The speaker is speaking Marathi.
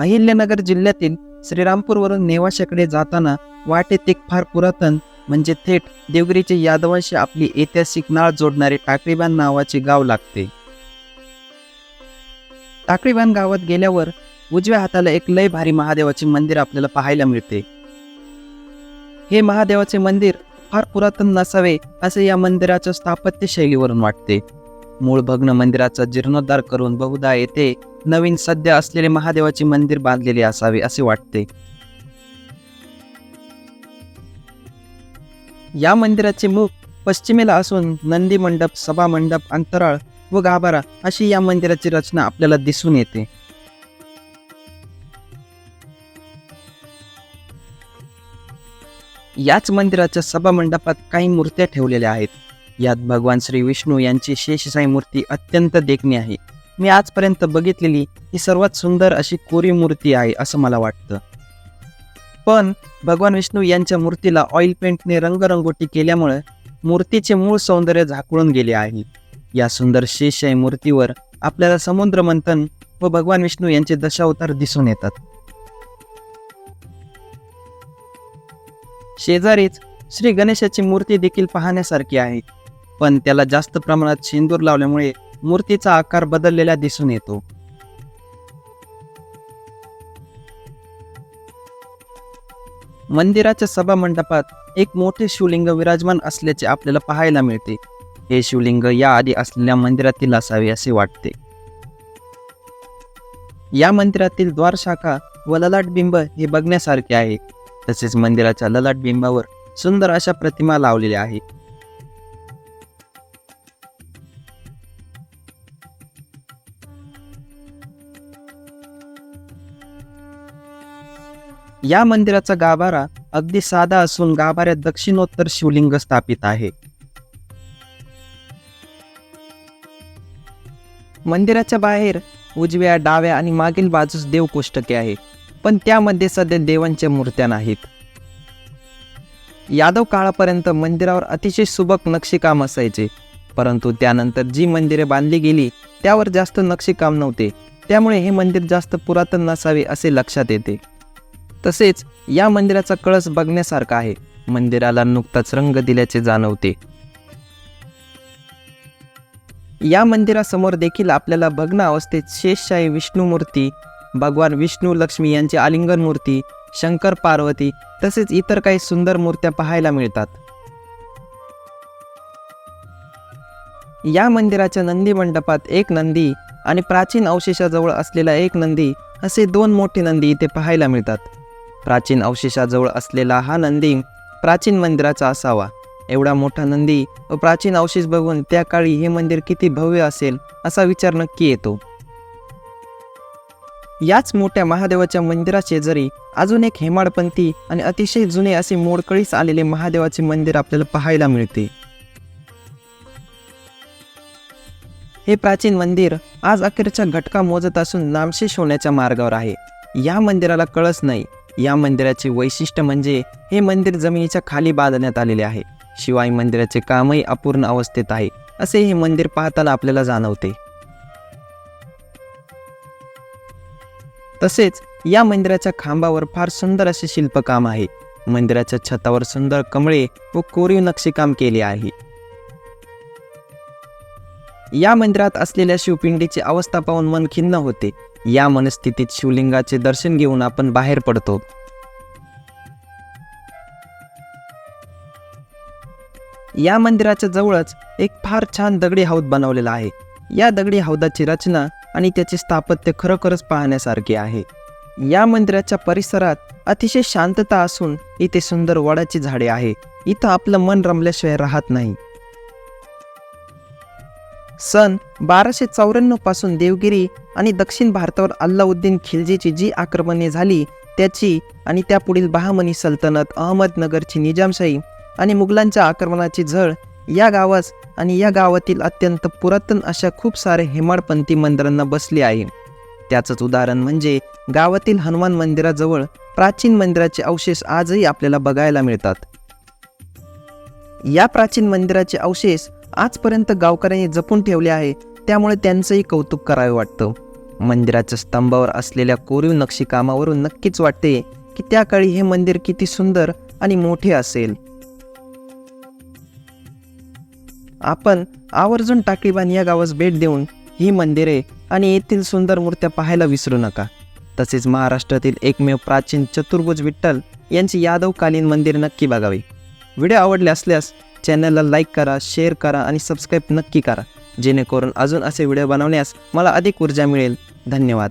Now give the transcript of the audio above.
अहिल्यानगर जिल्ह्यातील श्रीरामपूरवरून नेवाशाकडे जाताना वाटेत एक फार पुरातन म्हणजे थेट देवगिरीचे यादवांशी आपली ऐतिहासिक नाळ जोडणारे टाकळीबान नावाचे गाव लागते. टाकळीबान गावात गेल्यावर उजव्या हाताला एक लय भारी महादेवाचे मंदिर आपल्याला पाहायला मिळते. हे महादेवाचे मंदिर फार पुरातन नसावे असे या मंदिराच्या स्थापत्य शैलीवरून वाटते. मूळ भग्न मंदिराचा जीर्णोद्धार करून बहुधा येथे नवीन सध्या असलेले महादेवाचे मंदिर बांधलेले असावे असे वाटते. या मंदिराचे मुख पश्चिमेला असून नंदी मंडप सभा मंडप अंतराळ व गाभारा अशी या मंदिराची रचना आपल्याला दिसून येते. याच मंदिराच्या सभा मंडपात काही मूर्त्या ठेवलेल्या आहेत. यात भगवान श्री विष्णू यांची शेषसाई मूर्ती अत्यंत देखणी आहे. मी आजपर्यंत बघितलेली ही सर्वात सुंदर अशी कोरी मूर्ती आहे असं मला वाटतं. पण भगवान विष्णू यांच्या मूर्तीला ऑइल पेंटने रंगरंगोटी केल्यामुळे मूर्तीचे मूळ सौंदर्य झाकळून गेले आहे. या सुंदर शेषशाही मूर्तीवर आपल्याला समुद्र मंथन व भगवान विष्णू यांचे दशावतार दिसून येतात. शेजारीच श्री गणेशाची मूर्ती देखील पाहण्यासारखी आहे. पण त्याला जास्त प्रमाणात शेंदूर लावल्यामुळे मूर्तीचा आकार बदललेला दिसून येतो. मंदिराच्या सभा मंडपात एक मोठे शिवलिंग विराजमान असल्याचे आपल्याला पाहायला मिळते. हे शिवलिंग या आधी असलेल्या मंदिरातील असावे असे वाटते. या मंदिरातील द्वारशाखा व ललाट बिंब हे बघण्यासारखे आहे. तसेच मंदिराच्या ललाट बिंबावर सुंदर अशा प्रतिमा लावलेल्या आहेत. या मंदिराचा गाभारा अगदी साधा असून गाभाऱ्यात दक्षिणोत्तर शिवलिंग स्थापित आहे. मंदिराच्या बाहेर उजव्या डाव्या आणि मागील बाजूस देवकोष्टके आहे पण त्यामध्ये सध्या देवांच्या मूर्त्या नाहीत. यादव काळापर्यंत मंदिरावर अतिशय सुबक नक्षीकाम असायचे परंतु त्यानंतर जी मंदिरे बांधली गेली त्यावर जास्त नक्षीकाम नव्हते त्यामुळे हे मंदिर जास्त पुरातन नसावे असे लक्षात येते. तसेच या मंदिराचा कळस बघण्यासारखा आहे. मंदिराला नुकताच रंग दिल्याचे जाणवते. या मंदिरासमोर देखील आपल्याला भग्न अवस्थेत शेषशाही विष्णू मूर्ती भगवान विष्णू लक्ष्मी यांची आलिंगन मूर्ती शंकर पार्वती तसेच इतर काही सुंदर मूर्त्या पाहायला मिळतात. या मंदिराच्या नंदी मंडपात एक नंदी आणि प्राचीन अवशेषाजवळ असलेला एक नंदी असे दोन मोठे नंदी इथे पाहायला मिळतात. प्राचीन अवशेषाजवळ असलेला हा नंदी प्राचीन मंदिराचा असावा. एवढा मोठा नंदी व प्राचीन अवशेष बघून त्या काळी हे मंदिर किती भव्य असेल असा विचार नक्की येतो. याच मोठ्या महादेवाच्या मंदिराशेजारी अजून एक हेमाडपंथी आणि अतिशय जुने असे मोडकळीस आलेले महादेवाचे मंदिर आपल्याला पाहायला मिळते. हे प्राचीन मंदिर आज अखेरच्या घटका मोजत असून नामशेष होण्याच्या मार्गावर आहे. या मंदिराला कळस नाही. या मंदिराचे वैशिष्ट्य म्हणजे हे मंदिर जमिनीच्या खाली बांधण्यात आलेले आहे. शिवाय मंदिराचे कामही अपूर्ण अवस्थेत आहे असे हे मंदिर पाहताना आपल्याला जाणवते. तसेच या मंदिराच्या खांबावर फार सुंदर असे शिल्पकाम आहे. मंदिराच्या छतावर सुंदर कमळे व कोरीव नक्षीकाम केले आहे. या मंदिरात असलेल्या शिवपिंडीची अवस्था पाहून मन खिन्न होते. या मनस्थितीत शिवलिंगाचे दर्शन घेऊन आपण बाहेर पडतो. या मंदिराच्या जवळच एक फार छान दगडी हौद बनवलेला आहे. या दगडी हौदाची रचना आणि त्याचे स्थापत्य खरोखरच पाहण्यासारखे आहे. या मंदिराच्या परिसरात अतिशय शांतता असून इथे सुंदर वडाची झाडे आहे. इथं आपलं मन रमल्याशिवाय राहत नाही. सन बाराशे चौऱ्याण्णवपासून देवगिरी आणि दक्षिण भारतावर अल्लाउद्दीन खिलजीची जी आक्रमणे झाली त्याची आणि त्यापुढील बहामनी सल्तनत अहमदनगरची निजामशाही आणि मुघलांच्या आक्रमणाची झळ या गावास आणि या गावातील अत्यंत पुरातन अशा खूप सारे हेमाडपंथी मंदिरांना बसली आहे. त्याचंच उदाहरण म्हणजे गावातील हनुमान मंदिराजवळ प्राचीन मंदिराचे अवशेष आजही आपल्याला बघायला मिळतात. या प्राचीन मंदिराचे अवशेष आजपर्यंत गावकऱ्यांनी जपून ठेवले आहे. त्यामुळे त्यांचंही कौतुक करावे वाटतं. मंदिराच्या स्तंभावर असलेल्या कोरीव नक्षीकामावरून नक्कीच वाटते की त्या काळी हे मंदिर किती सुंदर आणि मोठे असेल. आपण आवर्जून टाकळीबान या गावास भेट देऊन ही मंदिरे आणि येथील सुंदर मूर्त्या पाहायला विसरू नका. तसेच महाराष्ट्रातील एकमेव प्राचीन चतुर्भुज विठ्ठल यांचे यादवकालीन मंदिर नक्की बघावे. व्हिडिओ आवडले असल्यास चॅनलला लाईक करा शेअर करा आणि सबस्क्राईब नक्की करा. जेणेकरून अजून असे व्हिडिओ बनवण्यास मला अधिक ऊर्जा मिळेल. धन्यवाद.